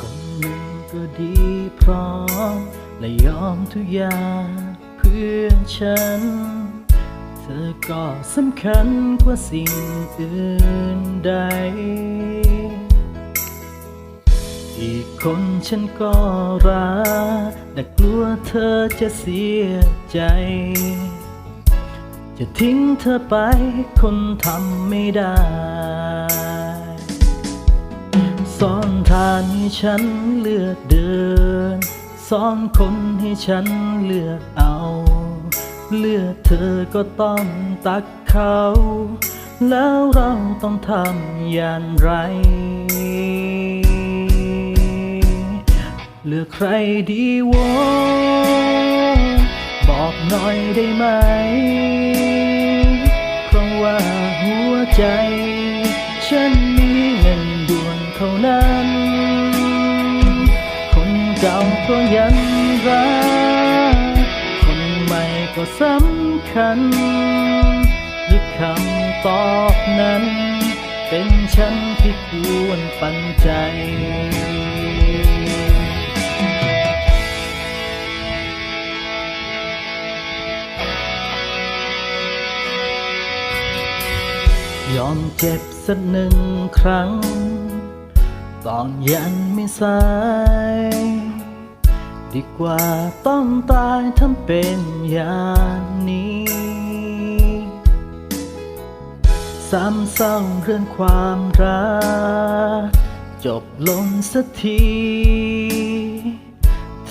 คนหนึ่งก็ดีพร้อม และยอมทุกอย่างเพื่อฉัน เธอก็สำคัญกว่าสิ่งอื่นใด อีกคนฉันก็รักแต่กลัวเธอจะเสียใจ จะทิ้งเธอไปคนทำไม่ได้ อนให้ฉันเลือกเดิน สอนคนให้ฉันเลือกเอา เลือกเธอก็ต้องตักเขา แล้วเราต้องทำอย่างไร เลือกใครดีวะบอกหน่อยได้ไหม เพราะว่าหัวใจ เก่าก็ยังรัก คนใหม่ก็สำคัญหรือคำตอบนั้น เป็นฉันที่ควรปันใจยอมเจ็บสักหนึ่งครั้ง ตอนยันไม่สาย ดีกว่าต้องตายทำเป็นอย่างนี้ ซ้ำเศร้าเรื่องความรัก จบลงสักที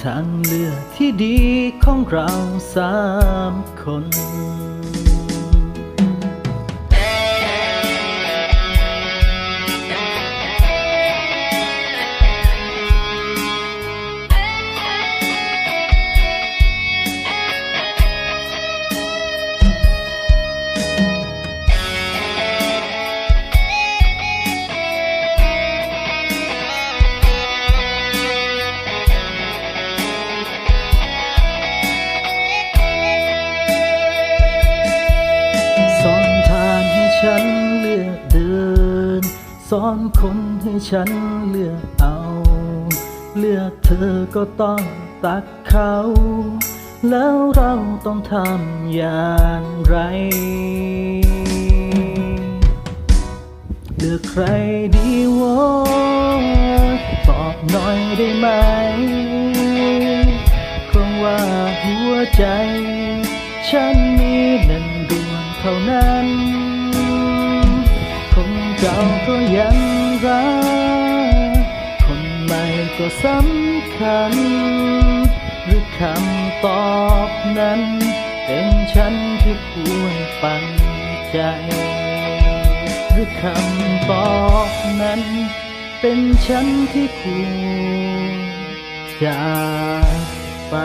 ทางเลือกที่ดีของเราสามคน ฉันเลือกเดินสอนคนให้ฉันเลือกเอา เลือกเธอก็ต้องตักเขา แล้วเราต้องทำอย่างไร เลือกใครดีวะตอบหน่อยได้ไหมเพราะว่าหัวใจ ฉันมีหนึ่งดวงเท่านั้น เก่าก็ยังรัก คนใหม่ก็สำคัญ หรือคำตอบนั้น เป็นฉันที่ควรปันใจ หรือคำตอบนั้น เป็นฉันที่ควรจากไป